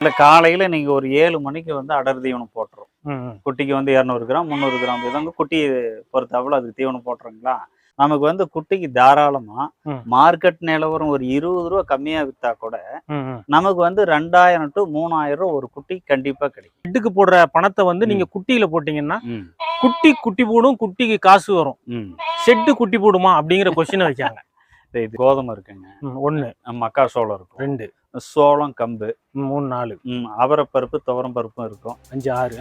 இல்லை காலையில நீங்க ஒரு ஏழு மணிக்கு வந்து அடர் தீவனம் போட்டுரும். குட்டிக்கு வந்து இரநூறு கிராம் முந்நூறு கிராம் இதங்க குட்டி பொறுத்தாப்புல அதுக்கு தீவனம் போட்டுருங்களா? நமக்கு வந்து குட்டிக்கு தாராளமா. மார்க்கெட் நிலவரம் ஒரு இருபது ரூபா கம்மியா வித்தா கூட. நமக்கு வந்து ரெண்டாயிரம் டு மூணாயிரம் ரூபா ஒரு குட்டி கண்டிப்பா கிடைக்கும். ஷெட்டுக்கு போடுற பணத்தை வந்து நீங்க குட்டியில போட்டீங்கன்னா குட்டி குட்டி போடும் குட்டிக்கு காசு வரும். ம். ஷெட்டு குட்டி போடுமா அப்படிங்கிற கொஸ்டினை வச்சாங்க இது- கோதுமை இருக்குங்க. ஒண்ணு. மக்கா சோளம் இருக்கும். ரெண்டு. சோளம் கம்பு. மூணு நாலு. ம், அவரைப்பருப்பு துவரம் பருப்பும் இருக்கும். அஞ்சு ஆறு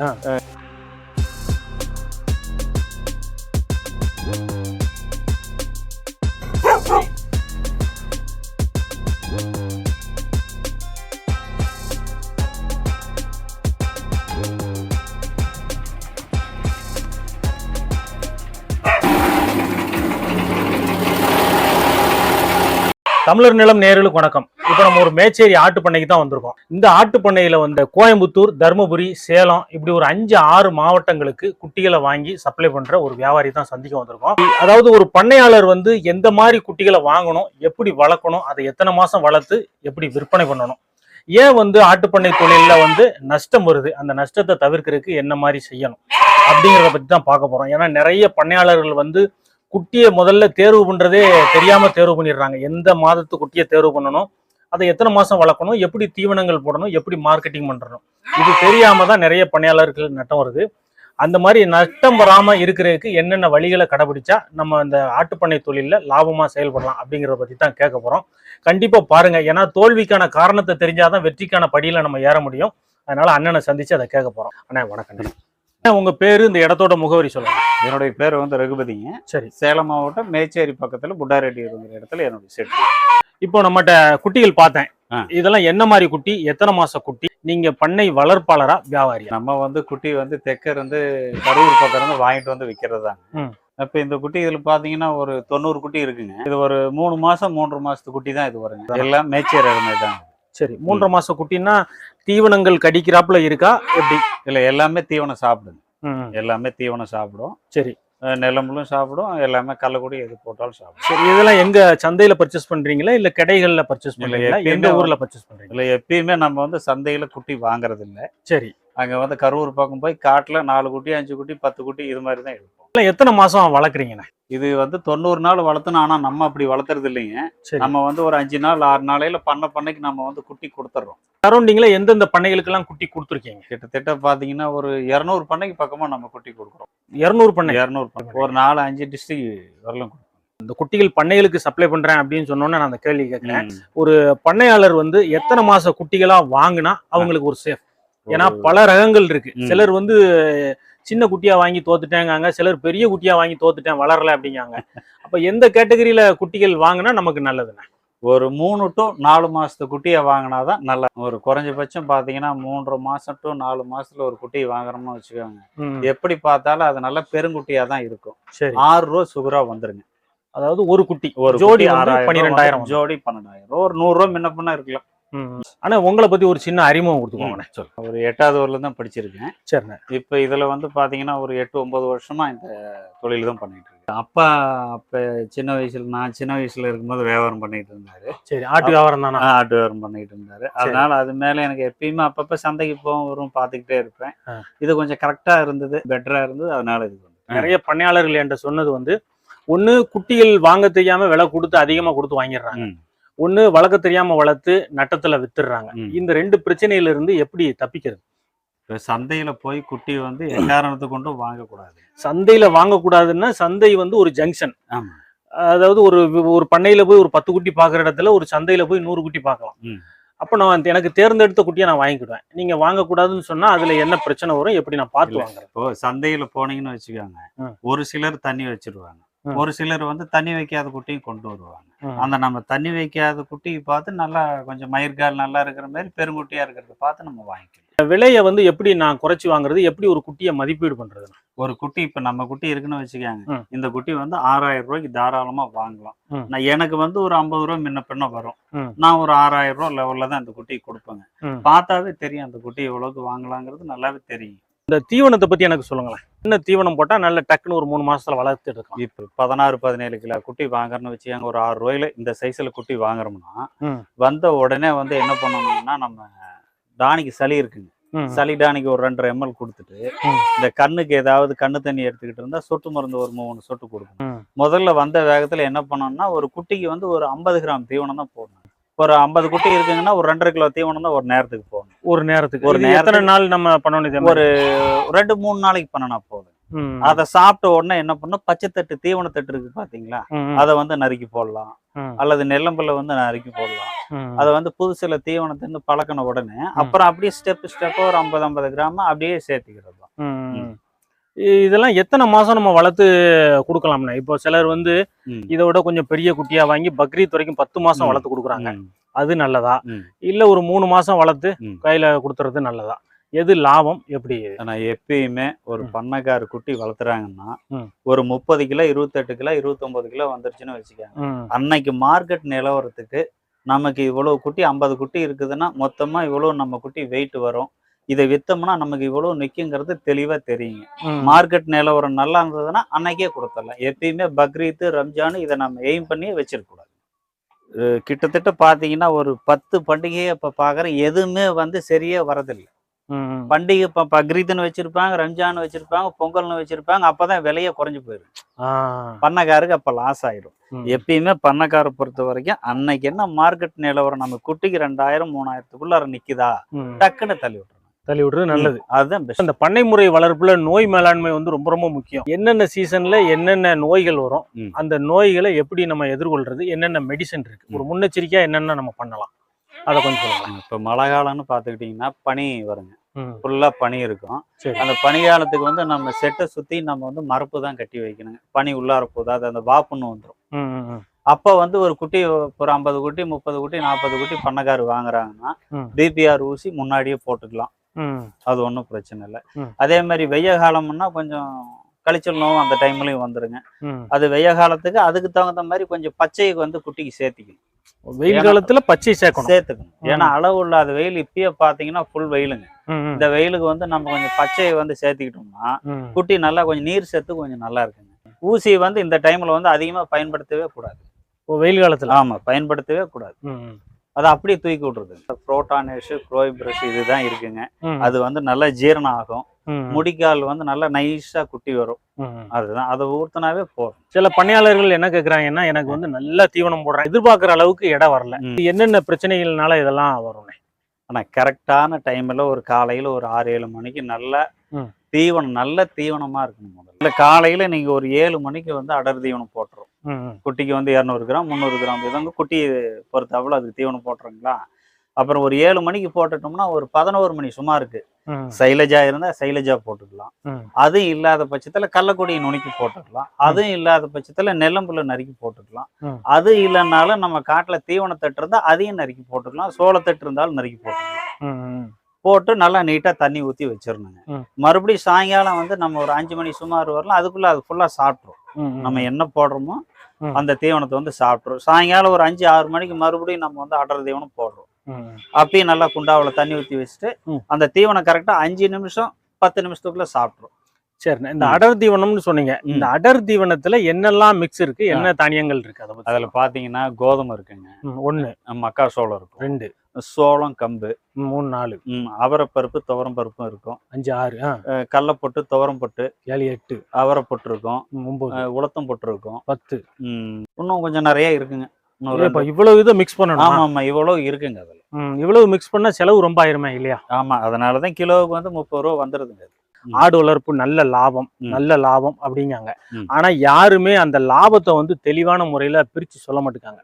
தமிழர் நிலம் நேர்களுக்கு வணக்கம். இப்போ நம்ம ஒரு மேச்சேரி ஆட்டு பண்ணைக்கு தான் வந்திருக்கோம். இந்த ஆட்டு பண்ணையில வந்து கோயம்புத்தூர் தருமபுரி சேலம் இப்படி ஒரு அஞ்சு ஆறு மாவட்டங்களுக்கு குட்டிகளை வாங்கி சப்ளை பண்ற ஒரு வியாபாரி தான் சந்திக்க வந்திருக்கோம். அதாவது ஒரு பண்ணையாளர் வந்து எந்த மாதிரி குட்டிகளை வாங்கணும் எப்படி வளர்க்கணும் அதை எத்தனை மாசம் வளர்த்து எப்படி விற்பனை பண்ணணும்? ஏன் வந்து ஆட்டுப்பண்ணை தொழிலில் வந்து நஷ்டம் வருது? அந்த நஷ்டத்தை தவிர்க்கிறதுக்கு என்ன மாதிரி செய்யணும்? அப்படிங்கிறத பற்றி தான் பார்க்க போகிறோம் ஏன்னா நிறைய பண்ணையாளர்கள் வந்து குட்டியை முதல்ல தேர்வு பண்ணுறதே தெரியாமல் தேர்வு பண்ணிடுறாங்க. எந்த மாதத்து குட்டியை தேர்வு பண்ணணும்? அதை எத்தனை மாதம் வளர்க்கணும்? எப்படி தீவனங்கள் போடணும்? எப்படி மார்க்கெட்டிங் பண்ணணும் இது தெரியாமல் தான் நிறைய பணியாளர்கள் நட்டம் வருது. அந்த மாதிரி நஷ்டம் வராமல் இருக்கிறதுக்கு என்னென்ன வழிகளை கடைபிடிச்சா நம்ம அந்த ஆட்டுப்பண்ணை தொழிலில் லாபமாக செயல்படலாம் அப்படிங்கிறத பற்றி தான் கேட்க போகிறோம் கண்டிப்பாக பாருங்கள் ஏன்னா தோல்விக்கான காரணத்தை தெரிஞ்சாதான் வெற்றிக்கான படியில் நம்ம ஏற முடியும். அதனால் அண்ணனை சந்தித்து அதை கேட்க போகிறோம் அண்ணா வணக்கம் உங்க பேரு இந்த இடத்தோட முகவரி சொல்லுங்க. என்னுடைய பேர் வந்து ரகுபதிங்க சரி. சேலம் மாவட்டம் மேச்சேரி பக்கத்துல புட்டாரெட்டி இருக்கிற இடத்துல என்னுடைய செட்டு இப்போ நம்மகிட்ட குட்டிகள் பார்த்தேன். இதெல்லாம் என்ன மாதிரி குட்டி? எத்தனை மாச குட்டி? நீங்க பண்ணை வளர்ப்பாளரா வியாபாரியா? நம்ம வந்து குட்டி வந்து தெற்க இருந்து கரூர் பக்கம் இருந்து வாங்கிட்டு வந்து விற்கிறதாங்க. இப்ப இந்த குட்டி இதுல பாத்தீங்கன்னா ஒரு தொண்ணூறு குட்டி இருக்குங்க. இது ஒரு மூணு மாசம் மூன்று மாசத்து குட்டி தான் இது வருங்க. எல்லாம் மேச்சேரி இருந்தது தான் சரி மூன்றரை மாச குட்டின்னா தீவனங்கள் கடிக்கிறாப்புல இருக்கா? எப்படி? இதுல எல்லாமே தீவனம் சாப்பிடுங்க. எல்லாமே தீவனம் சாப்பிடும். சரி. அஹ் நெல்லம்புலும் சாப்பிடும். எல்லாமே கள்ளக்குடி எது போட்டாலும் சாப்பிடும். சரி இதெல்லாம் எங்க சந்தையில பர்ச்சேஸ் பண்றீங்களா? இல்ல கடைகள்ல பர்ச்சேஸ் பண்றீங்களா? எந்த ஊர்ல பர்ச்சேஸ் பண்றீங்க? இதுல எப்பயுமே நம்ம வந்து சந்தையில குட்டி வாங்குறது இல்ல சரி. அங்க வந்து கரூர் பக்கம் போய் காட்டுல நாலு குட்டி அஞ்சு குட்டி பத்து குட்டி இது மாதிரி தான் எடுப்போம் இல்ல எத்தனை மாசம் வளர்க்குறீங்கண்ணே? இது வந்து தொண்ணூறு நாள் வளர்த்தணும். ஆனா நம்ம அப்படி வளர்த்துறது இல்லைங்க. நம்ம வந்து ஒரு அஞ்சு நாள் ஆறு நாளையில பண்ண பண்ணைக்கு நம்ம வந்து குட்டி கொடுத்துட்றோம் சரௌண்டிங்ல எந்தெந்த பண்ணைகளுக்கெல்லாம் குட்டி கொடுத்துருக்கீங்க? கிட்டத்தட்ட பாத்தீங்கன்னா ஒரு இரநூறு பண்ணைக்கு பக்கமா நம்ம குட்டி கொடுக்குறோம். இருநூறு பண்ணை. இரநூறு பண்ணை. ஒரு நாலு அஞ்சு டிஸ்ட்ரிக் வரலும். இந்த குட்டிகள் பண்ணைகளுக்கு சப்ளை பண்றேன் அப்படின்னு சொன்னோன்னே நான் அந்த கேள்வி கேட்கிறேன். ம். பண்ணையாளர் வந்து எத்தனை மாச குட்டிகளா வாங்கினா அவங்களுக்கு ஒரு சேஃப் ஏன்னா பல ரகங்கள் இருக்கு. சிலர் வந்து சின்ன குட்டியா வாங்கி தோத்துட்டேங்காங்க சிலர் பெரிய குட்டியா வாங்கி தோத்துட்டேன் வளரல அப்படிங்காங்க. அப்ப எந்த கேட்டகரியில குட்டிகள் வாங்கினா நமக்கு நல்லதுண்ணே? ஒரு மூணு டு நாலு மாசத்து குட்டியை வாங்கினாதான் நல்லா. ஒரு குறைஞ்சபட்சம் பாத்தீங்கன்னா மூன்றரை மாசம் டு நாலு மாசத்துல ஒரு குட்டியை வாங்குறோம்னு வச்சுக்கோங்க. எப்படி பார்த்தாலும் அது நல்ல பெருங்குட்டியா தான் இருக்கும் ஆறு ரூபா சுகரா வந்துருங்க. அதாவது ஒரு குட்டி. ஒரு ஜோடி பன்னிரெண்டாயிரம் ஜோடி பன்னெண்டாயிரம் ரூபா. ஒரு நூறு ரூபா முன்ன பின்ன இருக்கலாம். ஆனா உங்களை பத்தி ஒரு சின்ன அறிமுகம் கொடுத்துக்கோங்கண்ணே. சொல் ஒரு எட்டாவது ஊர்ல தான் படிச்சிருக்கேன். சரிண்ணே. இப்போ இதுல வந்து பாத்தீங்கன்னா ஒரு எட்டு ஒன்பது வருஷமா இந்த தொழில் தான் பண்ணிட்டு இருக்கேன். அப்பா அப்ப சின்ன வயசுல நான் சின்ன வயசுல இருக்கும்போது வியாபாரம் பண்ணிட்டு இருந்தாரு. சரி ஆட்டு வியாபாரம் தானா? ஆட்டு வியாபாரம் பண்ணிட்டு இருந்தாரு. அதனால அது மேல எனக்கு எப்பயுமே அப்பப்ப சந்தைக்கு போகும் வரும் பாத்துக்கிட்டே இருப்பேன். இது கொஞ்சம் கரெக்டா இருந்தது பெட்டரா இருந்தது அதனால இது நிறைய பண்ணையாளர்கள் என்கிட்ட சொன்னது வந்து ஒண்ணு குட்டிகள் வாங்க தெரியாம விலை கொடுத்து அதிகமா கொடுத்து வாங்கிடுறாங்க. ஒண்ணு வளர்க்க தெரியாம வளர்த்து நட்டத்துல வித்துடுறாங்க. இந்த ரெண்டு பிரச்சனையில இருந்து எப்படி தப்பிக்கிறது சந்தையில போய் குட்டி வந்து எக்காரணத்தை கொண்டும் வாங்கக்கூடாது சந்தையில வாங்கக்கூடாதுன்னா சந்தை வந்து ஒரு ஜங்ஷன் அதாவது ஒரு ஒரு பண்ணையில போய் ஒரு பத்து குட்டி பாக்குற இடத்துல ஒரு சந்தையில போய் நூறு குட்டி பார்க்கலாம் ம். அப்ப நான் எனக்கு தேர்ந்தெடுத்த குட்டியை நான் வாங்கிக்கிடுவேன் நீங்க வாங்கக்கூடாதுன்னு சொன்னா அதுல என்ன பிரச்சனை வரும் எப்படி நான் பார்த்து. வாங்குறேன் இப்போ சந்தையில போனீங்கன்னு வச்சுக்கோங்க. ஒரு சிலர் தண்ணி வச்சிருவாங்க. ஒரு சிலர் வந்து தண்ணி வைக்காத குட்டியும் கொண்டு வருவாங்க. அந்த நம்ம தண்ணி வைக்காத குட்டியை பார்த்து நல்லா கொஞ்சம் மயிர்கால் நல்லா இருக்கிற மாதிரி பெருங்குட்டியா இருக்கிறத பார்த்து நம்ம வாங்கிக்கலாம் விலையை வந்து எப்படி நான் குறைச்சி வாங்குறது எப்படி ஒரு குட்டியை மதிப்பீடு பண்றது ஒரு குட்டி இப்ப நம்ம குட்டி இருக்குன்னு வச்சுக்கோங்க. இந்த குட்டி வந்து ஆறாயிரம் ரூபாய்க்கு தாராளமா வாங்கலாம். நான் எனக்கு வந்து ஒரு ஐம்பது ரூபா முன்ன பின்ன வரும். நான் ஒரு ஆறாயிரம் ரூபா லெவல்ல தான் இந்த குட்டியை கொடுப்பேங்க. பார்த்தாவே தெரியும் அந்த குட்டி எவ்வளவுக்கு வாங்கலாங்கிறது நல்லாவே தெரியும் இந்த தீவனத்தை பத்தி எனக்கு சொல்லுங்களேன். என்ன தீவனம் போட்டா நல்ல டக்குன்னு ஒரு மூணு மாசத்துல வளர்த்து எடுக்கலாம் இப்போ பதினாறு பதினேழு கிலோ குட்டி வாங்குறோம்னு வச்சுக்கோங்க ஒரு ஆறு ரூபாயில இந்த சைஸ்ல குட்டி வாங்குறோம்னா. வந்த உடனே வந்து என்ன பண்ணணும்னா நம்ம டானிக்கு சளி இருக்குங்க. சளி டானிக்கு ஒரு ரெண்டரை எம்எல் கொடுத்துட்டு. இந்த கண்ணுக்கு ஏதாவது கண்ணு தண்ணி எடுத்துக்கிட்டு இருந்தா சொட்டு மருந்து ஒரு மூணு சொட்டு கொடுக்கணும். முதல்ல வந்த வேகத்துல என்ன பண்ணணும்னா ஒரு குட்டிக்கு வந்து ஒரு ஐம்பது கிராம் தீவனம் தான் போடணும். ஒரு ஐம்பது குட்டி இருக்குங்கன்னா ஒரு ரெண்டரை கிலோ தீவனம் தான் ஒரு நேரத்துக்கு போடணும். ஒரு நேரத்துக்கு. ஒரு எத்தனை நாள் நம்ம இதே மாதிரி? ஒரு ரெண்டு மூணு நாளைக்கு பண்ணனா போதும். அதை சாப்பிட்ட உடனே என்ன பண்ணும் பச்சைத்தட்டு தீவனத்தட்டு இருக்கு பாத்தீங்களா? அதை வந்து நறுக்கி போடலாம். அல்லது நெல்லம்புல வந்து நறுக்கி போடலாம். அதை வந்து புதுசுல தீவனத்தின்னு பழக்கின உடனே அப்புறம் அப்படியே ஸ்டெப் ஸ்டெப்பா ஒரு ஐம்பது ஐம்பது கிராம் அப்படியே சேர்த்துக்கிறது தான். இதெல்லாம் எத்தனை மாசம் நம்ம வளர்த்து கொடுக்கலாம்னா இப்போ சிலர் வந்து. இதை விட கொஞ்சம் பெரிய குட்டியா வாங்கி பக்ரீத் வரைக்கும் பத்து மாசம். வளர்த்து கொடுக்குறாங்க. அது நல்லதா. இல்ல ஒரு மூணு மாசம் வளர்த்து. கையில கொடுத்துறது நல்லதா எது லாபம் எப்படி ஆனா எப்பயுமே ஒரு. பண்ணைக்கார குட்டி வளர்த்துறாங்கன்னா. ஒரு முப்பது கிலோ இருபத்தெட்டு கிலோ இருபத்தொன்பது கிலோ வந்துருச்சுன்னு வச்சுக்கோங்க அன்னைக்கு மார்க்கெட் நிலவரத்துக்கு நமக்கு இவ்வளவு குட்டி ஐம்பது குட்டி இருக்குதுன்னா மொத்தமா இவ்வளவு நம்ம குட்டி வெயிட் வரும் இதை வித்தோம்னா நமக்கு இவ்வளவு நிக்குங்கிறது தெளிவா தெரியுங்க. மார்க்கெட் நிலவரம் நல்லா இருந்ததுன்னா அன்னைக்கே கொடுத்துடலாம் எப்பயுமே பக்ரீத்து ரம்ஜான் இதை நம்ம எய்ம் பண்ணி வச்சிருக்க கூடாது அஹ் கிட்டத்தட்ட பாத்தீங்கன்னா ஒரு பத்து பண்டிகையை இப்ப பாக்குறேன் எதுவுமே வந்து சரியா வரதில்லை. பண்டிகை இப்போ பக்ரீத்னு வச்சிருப்பாங்க ரம்ஜான் வச்சிருப்பாங்க பொங்கல்னு வச்சிருப்பாங்க அப்பதான் விலையே குறைஞ்சு போயிடும் பண்ணைக்காருக்கு அப்ப லாஸ் ஆயிடும். எப்பயுமே பண்ணைக்காரை பொறுத்த வரைக்கும் அன்னைக்கு என்ன மார்க்கெட் நிலவரம் நம்ம குட்டிக்கு ரெண்டாயிரம் மூணாயிரத்துக்குள்ளார நிக்குதா. டக்குன்னு தள்ளி விட்டுறணும் தள்ளி விடுறது நல்லது. அதுதான் பெஸ்ட் அந்த பண்ணை முறை வளர்ப்புல நோய் மேலாண்மை வந்து ரொம்ப ரொம்ப முக்கியம். என்னென்ன சீசன்ல என்னென்ன நோய்கள் வரும். அந்த நோய்களை எப்படி நம்ம எதிர்கொள்றது என்னென்ன மெடிசன் இருக்கு? ஒரு முன்னெச்சரிக்கையா என்னென்ன நம்ம பண்ணலாம்? அதை கொஞ்சம் சொல்லுங்க. இப்போ மழை காலம்னு பார்த்துக்கிட்டிங்கன்னா பனி வருங்க. ம், ஃபுல்லாக பனி இருக்கும். அந்த பனி காலத்துக்கு வந்து நம்ம செட்டை சுற்றி நம்ம வந்து மரப்பு தான் கட்டி வைக்கணுங்க. பனி உள்ளார போகுது. அது அந்த வாப்புன்னு வந்துடும். அப்போ வந்து ஒரு குட்டி ஒரு ஐம்பது குட்டி முப்பது குட்டி நாற்பது குட்டி பண்ணைக்காரு வாங்குறாங்கன்னா. பிபிஆர் ஊசி முன்னாடியே போட்டுக்கலாம். அது ஒன்றும் பிரச்சனை இல்லை. அதே மாதிரி வெய்ய காலம்னா கொஞ்சம் கழிச்சல் நோவும் அந்த டைம்லயும் வந்துருங்க. அது வெய்ய காலத்துக்கு அதுக்கு தகுந்த மாதிரி கொஞ்சம் பச்சையை வந்து குட்டிக்கு சேர்த்திக்கணும். வெயில் காலத்துல பச்சை சேர்க்கணும். சேர்த்துக்கணும். ஏன்னா அளவு இல்லாத வெயில் இப்பயே பாத்தீங்கன்னா ஃபுல் வெயிலுங்க. இந்த வெயிலுக்கு வந்து நம்ம கொஞ்சம் பச்சையை வந்து சேர்த்துக்கிட்டோம்னா. குட்டி நல்லா கொஞ்சம் நீர் சத்து கொஞ்சம் நல்லா இருக்குங்க. ஊசி வந்து இந்த டைம்ல வந்து அதிகமா பயன்படுத்தவே கூடாது. வெயில் காலத்துல? ஆமா பயன்படுத்தவே கூடாது. அதை அப்படியே தூக்கி விட்றது புரோட்டானேஷ் குரோய் பிரஷ் இதுதான் இருக்குங்க. அது வந்து நல்லா ஜீரணம் ஆகும். முடிக்கால் வந்து நல்லா நைஸா குட்டி வரும். அதுதான். அதை ஊத்துனாவே போதும். சில பண்ணையாளர்கள் என்ன கேக்குறாங்கன்னா எனக்கு வந்து நல்ல தீவனம் போடுறேன். எதிர்பார்க்கிற அளவுக்கு இடம் வரல. என்னென்ன பிரச்சனைகள்னால இதெல்லாம் வரும்னே. ஆனா கரெக்டான டைம்ல ஒரு காலையில ஒரு ஆறு ஏழு மணிக்கு நல்ல. தீவனம் நல்ல தீவனமா இருக்கணும் முதல்ல. இல்ல காலையில நீங்க ஒரு ஏழு மணிக்கு வந்து அடர் தீவனம் போட்டுரும் குட்டிக்கு வந்து இரநூறு கிராம் முந்நூறு கிராம் இதங்க குட்டி பொறுத்தவளவு அதுக்கு தீவனம் போட்டுருங்களா? அப்புறம் ஒரு ஏழு மணிக்கு போட்டுட்டோம்னா ஒரு பதினோரு மணி சும்மா இருக்கு. சைலஜா இருந்தா சைலஜா போட்டுக்கலாம். அதுவும் இல்லாத பட்சத்துல கள்ளக்கொடியை நுணுக்கி போட்டுக்கலாம். அதுவும் இல்லாத பட்சத்துல நெல்லம்புல நறுக்கி போட்டுக்கலாம். அது இல்லைன்னாலும் நம்ம காட்டுல தீவனத்தட்டு இருந்தா அதையும் நறுக்கி போட்டுக்கலாம். சோளத்தட்டு இருந்தாலும் நறுக்கி போட்டுக்கலாம். போட்டு நல்லா நீட்டா தண்ணி ஊத்தி வச்சிடணுங்க. மறுபடியும் சாயங்காலம் வந்து நம்ம ஒரு அஞ்சு மணி சுமார் வரலாம் அதுக்குள்ள அது ஃபுல்லா சாப்பிட்ரும். நம்ம என்ன போடுறோமோ. அந்த தீவனத்தை வந்து சாப்பிட்ரும் சாயங்காலம் ஒரு அஞ்சு ஆறு மணிக்கு மறுபடியும் நம்ம வந்து அடர் தீவனம் போடுறோம் அப்பயும் நல்லா குண்டாவில் தண்ணி ஊற்றி வச்சுட்டு. அந்த தீவனம் கரெக்டா அஞ்சு நிமிஷம் பத்து நிமிஷத்துக்குள்ள சாப்பிட்ரும் சரி இந்த. அடர் தீவனம்னு சொன்னீங்க. இந்த அடர் தீவனத்துல என்னெல்லாம் மிக்ஸ் இருக்கு? என்ன தானியங்கள் இருக்கு அதை அதுல பாத்தீங்கன்னா கோதுமை இருக்குங்க. ஒண்ணு. மக்கா சோளம் இருக்கும். ரெண்டு. சோளம் கம்பு. மூணு நாலு. அவரைப்பருப்பு துவரம் பருப்பும் இருக்கும். அஞ்சு ஆறு கடலைப்பொட்டு துவரம் பொட்டு ஏழு எட்டு. அவரைப்பொட்டு இருக்கும் ஒன்பது உளுத்தம் பொட்டு இருக்கும் பத்து இன்னும் கொஞ்சம் நிறைய இருக்குங்க. இவ்வளவு இதை மிக்ஸ் பண்ணணும்? ஆமா ஆமா இவ்வளவு இருக்குங்க அதுல. இவ்வளவு மிக்ஸ் பண்ணா செலவு ரொம்ப ஆயிருமே இல்லையா? ஆமா அதனாலதான் கிலோவுக்கு வந்து முப்பது ரூபா வந்துருதுங்க. அது. ஆடு வளர்ப்பு நல்ல லாபம். நல்ல லாபம் அப்படிங்காங்க. ஆனா யாருமே அந்த லாபத்தை வந்து தெளிவான முறையில பிரிச்சு சொல்ல மாட்டேங்காங்க.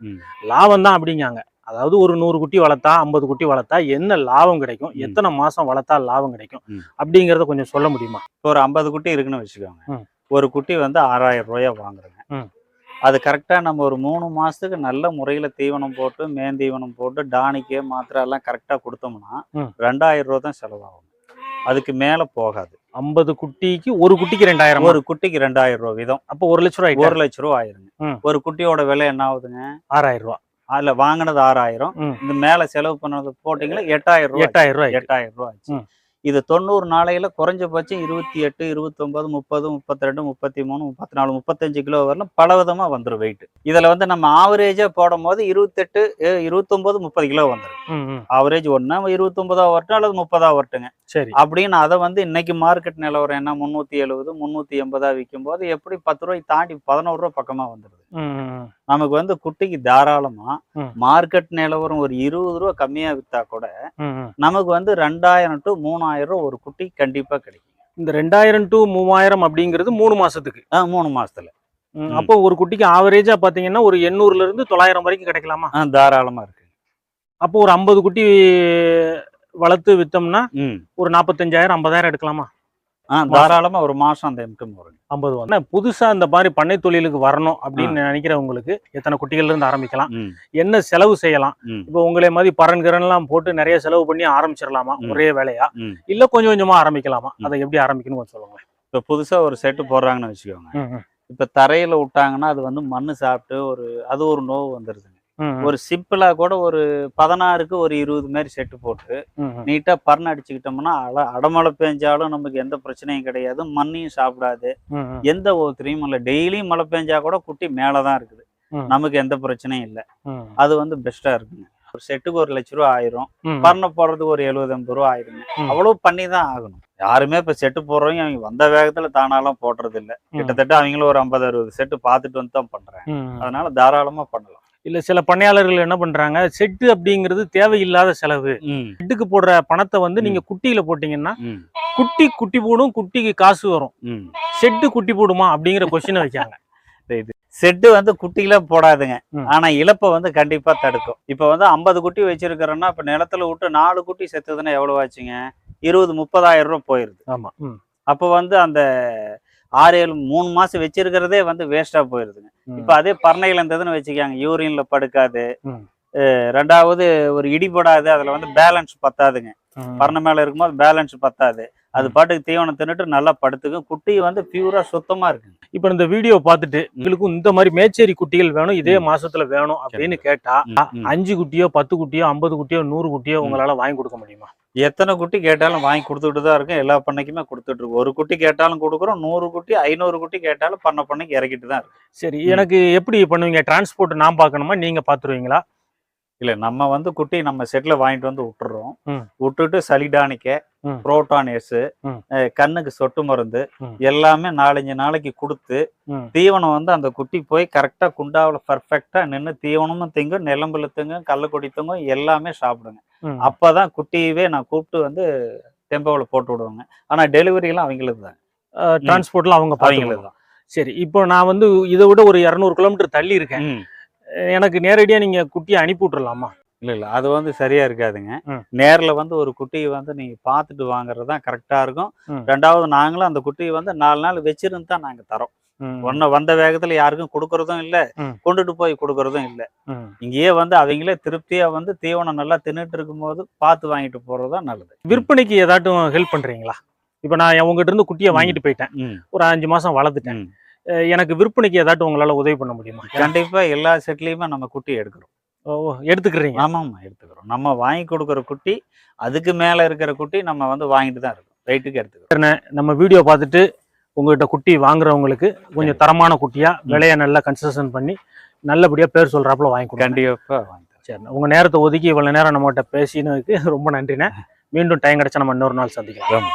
லாபம் தான் அப்படிங்காங்க அதாவது ஒரு நூறு குட்டி வளர்த்தா ஐம்பது குட்டி வளர்த்தா என்ன லாபம் கிடைக்கும். எத்தனை மாசம் வளர்த்தா லாபம் கிடைக்கும். அப்படிங்கறத கொஞ்சம் சொல்ல முடியுமா ஒரு ஐம்பது குட்டி இருக்குன்னு வச்சுக்கோங்க. ஒரு குட்டி வந்து ஆறாயிரம் ரூபாயா வாங்குறேங்க. அது கரெக்டா நம்ம ஒரு மூணு மாசத்துக்கு நல்ல முறையில தீவனம் போட்டு மேந்தீவனம் போட்டு டானிக்கு மாத்திரை எல்லாம் கரெக்டா கொடுத்தோம்னா. ரெண்டாயிரம் ரூபா தான் செலவாகும் அதுக்கு மேல போகாது ஐம்பது குட்டிக்கு ஒரு குட்டிக்கு ரெண்டாயிரம் ஒரு குட்டிக்கு ரெண்டாயிரம் ரூபா வீதம். அப்போ ஒரு லட்ச ரூபாய் ஒரு லட்ச ரூபா ஆயிருங்க. ஒரு குட்டியோட விலை என்ன ஆகுதுங்க? ஆறாயிரம் ரூபாய் அதுல வாங்கினது ஆறாயிரம். இந்த மேல செலவு பண்ணது போட்டீங்களா எட்டாயிரம் ரூபாய் எட்டாயிரம் ரூபாய் எட்டாயிரம் ரூபாய் ஆச்சு. இது தொண்ணூறு நாளையில குறைஞ்சபட்சம் இருபத்தி எட்டு இருபத்தொன்பது முப்பது முப்பத்தி ரெண்டு முப்பத்தி மூணு முப்பத்தி நாலு முப்பத்தஞ்சு கிலோ வரலாம் பல விதமா வந்துடும் வெயிட் இதுல வந்து நம்ம ஆவரேஜா போடும் போது இருபத்தெட்டு அஹ், இருபத்தொன்பது முப்பது கிலோ வந்துடும். ஆவரேஜ் ஒன்னா இருபத்தொன்பதா வரட்டும் அல்லது முப்பதா வரட்டுங்க. சரி. அப்படின்னு அதை வந்து இன்னைக்கு மார்க்கெட் நிலவரம் என்ன முந்நூற்றி எழுபது முந்நூற்றி எண்பதா விற்கும் போது எப்படி பத்து ரூபாய் தாண்டி பதினோரு ரூபா பக்கமாக வந்துடுது. நமக்கு வந்து குட்டிக்கு தாராளமா. மார்க்கெட் நிலவரம் ஒரு இருபது ரூபா கம்மியா வித்தா கூட. நமக்கு வந்து ரெண்டாயிரம் டு மூணாயிரம் ரூபா ஒரு குட்டி கண்டிப்பா கிடைக்கும். இந்த ரெண்டாயிரம் டு மூவாயிரம் அப்படிங்கிறது மூணு மாசத்துக்கு. மூணு மாசத்துல. அப்போ ஒரு குட்டிக்கு ஆவரேஜா பாத்தீங்கன்னா ஒரு எண்ணூறுல இருந்து தொள்ளாயிரம் வரைக்கும் கிடைக்கலாமா? தாராளமா இருக்கு. அப்போ ஒரு ஐம்பது குட்டி வளர்த்து வித்தோம்னா ஒரு நாற்பத்தஞ்சாயிரம் ஐம்பதாயிரம் எடுக்கலாமா? தாராளமா ஒரு மாசம் அந்த இன்கம் வரும் ஐம்பது ஆனா புதுசா இந்த மாதிரி பண்ணை தொழிலுக்கு வரணும் அப்படின்னு நினைக்கிறவங்களுக்கு எத்தனை குட்டிகள்ல இருந்து ஆரம்பிக்கலாம். என்ன செலவு செய்யலாம். இப்போ உங்களே மாதிரி பரன் கிரன்லாம் போட்டு நிறைய செலவு பண்ணி ஆரம்பிச்சிடலாமா. ஒரே வேலையா. இல்ல கொஞ்சம் கொஞ்சமா ஆரம்பிக்கலாமா. அதை எப்படி ஆரம்பிக்கணும் கொஞ்சம் சொல்லுங்களேன். இப்போ புதுசா ஒரு செட்டு போடுறாங்கன்னு வச்சுக்கோங்க. இப்போ தரையில விட்டாங்கன்னா அது வந்து மண்ணு சாப்பிட்டு ஒரு அது ஒரு நோவு ம். ஒரு சிம்பிளா கூட ஒரு பதினாறுக்கு ஒரு இருபது மாதிரி செட்டு போட்டு. நீட்டா பர்ன் அடிச்சுக்கிட்டோம்னா அட அடமழை பெஞ்சாலும் நமக்கு எந்த பிரச்சனையும் கிடையாது மண்ணையும் சாப்பிடாது. எந்த ஒருத்தரையும் இல்லை டெய்லியும் மழை பெஞ்சா கூட குட்டி மேலே தான் இருக்குது. நமக்கு எந்த பிரச்சனையும் இல்லை. அது வந்து பெஸ்டா இருக்குங்க ஒரு செட்டுக்கு ஒரு லட்ச ரூபா ஆயிரும். பர்னை போடுறதுக்கு ஒரு எழுபது எண்பது ரூபா ஆயிருங்க. அவ்வளவு பண்ணி தான் ஆகணும் யாருமே இப்ப செட்டு போடுறவங்க அவங்க வந்த வேகத்துல தானாலாம் போடுறது இல்ல கிட்டத்தட்ட அவங்களும் ஒரு ஐம்பது அறுபது செட்டு பார்த்துட்டு வந்து தான் பண்றாங்க ம். அதனால தாராளமா பண்ணலாம் இல்ல சில பண்ணையாளர்கள் என்ன பண்றாங்க செட்டு அப்படிங்கிறது தேவையில்லாத செலவு. செட்டுக்கு போடுற பணத்தை வந்து நீங்க குட்டியில போட்டீங்கன்னா குட்டி குட்டி போடும் குட்டிக்கு காசு வரும். செட்டு குட்டி போடுமா அப்படிங்கிற கொஸ்டினை வைக்காங்க செட்டு வந்து குட்டியில போடாதுங்க. ஆனா இழப்பை வந்து கண்டிப்பா தடுக்கும். இப்ப வந்து ஐம்பது குட்டி வச்சிருக்கிறோன்னா இப்ப நிலத்துல விட்டு நாலு குட்டி செத்துதுன்னா எவ்வளவு ஆச்சுங்க? இருபது முப்பதாயிரம் ரூபாய் போயிருது. ஆமா. அப்போ வந்து அந்த ஆறு ஏழு மூணு மாசம் வச்சிருக்கிறதே வந்து வேஸ்டா போயிருதுங்க. இப்ப அதே பர்ணையில இருந்ததுன்னு வச்சுக்காங்க யூரின்ல படுக்காது. ரெண்டாவது ஒரு இடிபடாது அதுல வந்து பேலன்ஸ் பத்தாதுங்க. பர்ணை மேல இருக்கும்போது பேலன்ஸ் பத்தாது. அது. பாட்டுக்கு தீவனம் தின்னுட்டு நல்லா படுத்துக்கும். குட்டி வந்து பியூரா சுத்தமா இருக்குங்க. இப்ப இந்த வீடியோ பார்த்துட்டு உங்களுக்கும் இந்த மாதிரி மேச்சேரி குட்டிகள் வேணும் இதே மாசத்துல வேணும் அப்படின்னு கேட்டா. அஞ்சு குட்டியோ பத்து குட்டியோ ஐம்பது குட்டியோ நூறு குட்டியோ உங்களால வாங்கி கொடுக்க முடியுமா? எத்தனை குட்டி கேட்டாலும் வாங்கி கொடுத்துட்டு தான் இருக்கும். எல்லா பண்ணைக்குமே கொடுத்துட்டு இருக்கோம். ஒரு குட்டி கேட்டாலும் கொடுக்குறோம். நூறு குட்டி ஐநூறு குட்டி கேட்டாலும் பண்ண பண்ணைக்கு இறக்கிட்டு தான் இருக்கு சரி. எனக்கு எப்படி பண்ணுவீங்க? டிரான்ஸ்போர்ட் நான் பார்க்கணுமா? நீங்க பாத்துருவீங்களா இல்ல நம்ம வந்து குட்டி நம்ம செட்ல வாங்கிட்டு வந்து விட்டுறோம். விட்டுட்டு சளிடானிக்க ம். Proton S. கண்ணுக்கு சொட்டு மருந்து. எல்லாமே நாலஞ்சு நாளைக்கு கொடுத்து. தீவனம் வந்து அந்த குட்டி போய் கரெக்டா குண்டாவில் பர்ஃபெக்டா நின்று தீவனமும் திங்கும் நிலம்புல திங்கும் கள்ளக்குடி திங்கும் எல்லாமே சாப்பிடுங்க. அப்பதான் குட்டியவே நான் கூப்பிட்டு வந்து டெம்போவில் போட்டு விடுவாங்க ஆனா டெலிவரி எல்லாம் அவங்களுக்கு தான் டிரான்ஸ்போர்ட்ல அவங்க அவங்களுக்கு தான் சரி இப்போ நான் வந்து இதை விட ஒரு இரநூறு கிலோமீட்டர் தள்ளி இருக்கேன். எனக்கு நேரடியா நீங்க குட்டியை அனுப்பி விட்டுறலாமா இல்ல இல்ல அது வந்து சரியா இருக்காதுங்க. நேர்ல வந்து ஒரு குட்டியை வந்து நீங்க பார்த்துட்டு வாங்குறது தான் கரெக்டா இருக்கும். ரெண்டாவது நாங்களும் அந்த குட்டியை வந்து நாலு நாள் வச்சிருந்து தான் நாங்க தரோம். ஒன்ன வந்த வேகத்துல யாருக்கும் கொடுக்கறதும் இல்ல. கொண்டுட்டு போய் கொடுக்கறதும் இல்ல. இங்கேயே வந்து அவங்களே திருப்தியா வந்து தீவனம் நல்லா தின்னுட்டு இருக்கும்போது பார்த்து வாங்கிட்டு போறதுதான் நல்லது விற்பனைக்கு ஏதாட்டும் ஹெல்ப் பண்றீங்களா இப்போ நான் உங்ககிட்ட இருந்து குட்டியை. வாங்கிட்டு போயிட்டேன். ஒரு அஞ்சு மாசம் வளர்த்துட்டேன் எனக்கு விற்பனைக்கு ஏதாட்டும் உங்களால உதவி பண்ண முடியுமா கண்டிப்பா எல்லா செட்லயுமே நம்ம குட்டி எடுக்கிறோம் ஓ எடுத்துக்கிறீங்க. ஆமாம்மா எடுத்துக்கிறோம். நம்ம வாங்கி கொடுக்குற குட்டி அதுக்கு மேல இருக்கிற குட்டி நம்ம வந்து வாங்கிட்டு தான் இருக்கோம். வெயிட்டுக்கு எடுத்துக்கிறோம். நம்ம வீடியோ பார்த்துட்டு உங்ககிட்ட குட்டி வாங்குறவங்களுக்கு கொஞ்சம் தரமான குட்டியா விலையை நல்லா கன்செஷன் பண்ணி நல்லபடியா பேர் சொல்றாப்புல வாங்கி கொடுங்க. கண்டிப்பா வாங்கி தரோம். சரி உங்க நேரத்தை ஒதுக்கி இவ்வளவு நேரம் நம்மகிட்ட பேசினதுக்கு ரொம்ப நன்றிண்ணே. மீண்டும் டைம் கிடைச்சா நம்ம இன்னொரு நாள் சந்திக்கலாம்.